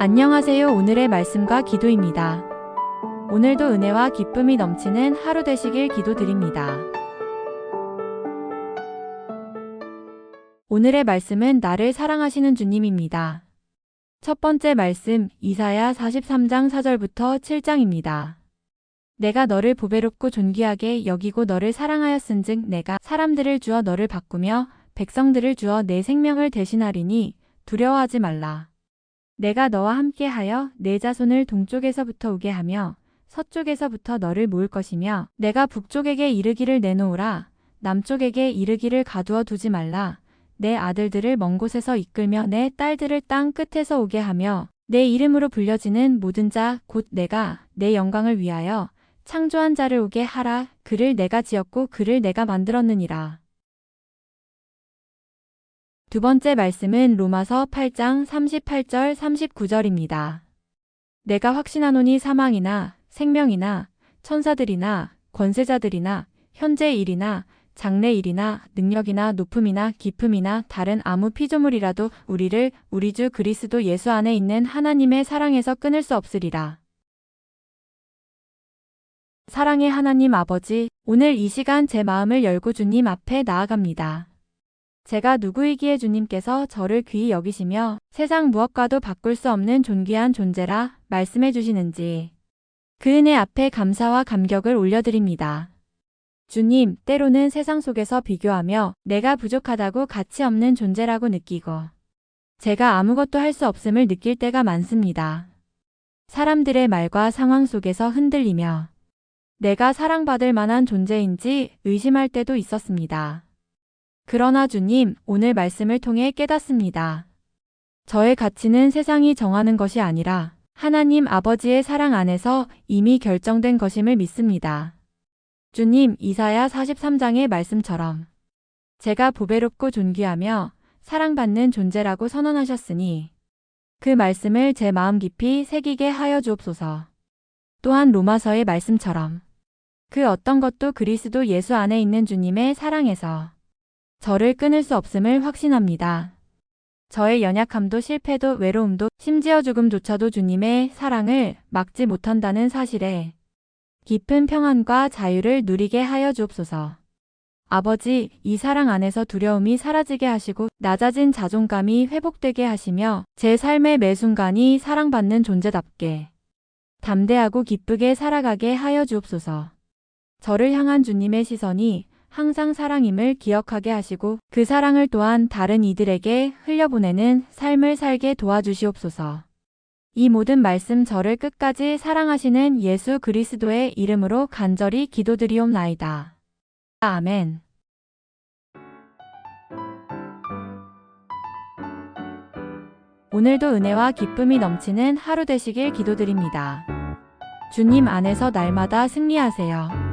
안녕하세요. 오늘의 말씀과 기도입니다. 오늘도 은혜와 기쁨이 넘치는 하루 되시길 기도드립니다. 오늘의 말씀은 나를 사랑하시는 주님입니다. 첫 번째 말씀 이사야 43장 4절부터 7장입니다. 내가 너를 보배롭고 존귀하게 여기고 너를 사랑하였은즉 내가 사람들을 주어 너를 바꾸며 백성들을 주어 내 생명을 대신하리니 두려워하지 말라. 내가 너와 함께하여 내 자손을 동쪽에서부터 오게 하며 서쪽에서부터 너를 모을 것이며 내가 북쪽에게 이르기를 내놓으라. 남쪽에게 이르기를 가두어 두지 말라. 내 아들들을 먼 곳에서 이끌며 내 딸들을 땅 끝에서 오게 하며 내 이름으로 불려지는 모든 자 곧 내가 내 영광을 위하여 창조한 자를 오게 하라. 그를 내가 지었고 그를 내가 만들었느니라. 두 번째 말씀은 로마서 8장 38절 39절입니다. 내가 확신하노니 사망이나 생명이나 천사들이나 권세자들이나 현재 일이나 장래 일이나 능력이나 높음이나 깊음이나 다른 아무 피조물이라도 우리를 우리 주 그리스도 예수 안에 있는 하나님의 사랑에서 끊을 수 없으리라. 사랑의 하나님 아버지, 오늘 이 시간 제 마음을 열고 주님 앞에 나아갑니다. 제가 누구이기에 주님께서 저를 귀히 여기시며 세상 무엇과도 바꿀 수 없는 존귀한 존재라 말씀해 주시는지 그 은혜 앞에 감사와 감격을 올려드립니다. 주님, 때로는 세상 속에서 비교하며 내가 부족하다고 가치 없는 존재라고 느끼고 제가 아무것도 할 수 없음을 느낄 때가 많습니다. 사람들의 말과 상황 속에서 흔들리며 내가 사랑받을 만한 존재인지 의심할 때도 있었습니다. 그러나 주님, 오늘 말씀을 통해 깨닫습니다. 저의 가치는 세상이 정하는 것이 아니라 하나님 아버지의 사랑 안에서 이미 결정된 것임을 믿습니다. 주님, 이사야 43장의 말씀처럼 제가 보배롭고 존귀하며 사랑받는 존재라고 선언하셨으니 그 말씀을 제 마음 깊이 새기게 하여 주옵소서. 또한 로마서의 말씀처럼 그 어떤 것도 그리스도 예수 안에 있는 주님의 사랑에서 저를 끊을 수 없음을 확신합니다. 저의 연약함도 실패도 외로움도 심지어 죽음조차도 주님의 사랑을 막지 못한다는 사실에 깊은 평안과 자유를 누리게 하여 주옵소서. 아버지, 이 사랑 안에서 두려움이 사라지게 하시고 낮아진 자존감이 회복되게 하시며 제 삶의 매 순간이 사랑받는 존재답게 담대하고 기쁘게 살아가게 하여 주옵소서. 저를 향한 주님의 시선이 항상 사랑임을 기억하게 하시고 그 사랑을 또한 다른 이들에게 흘려보내는 삶을 살게 도와주시옵소서. 이 모든 말씀 저를 끝까지 사랑하시는 예수 그리스도의 이름으로 간절히 기도드리옵나이다. 아멘. 오늘도 은혜와 기쁨이 넘치는 하루 되시길 기도드립니다. 주님 안에서 날마다 승리하세요.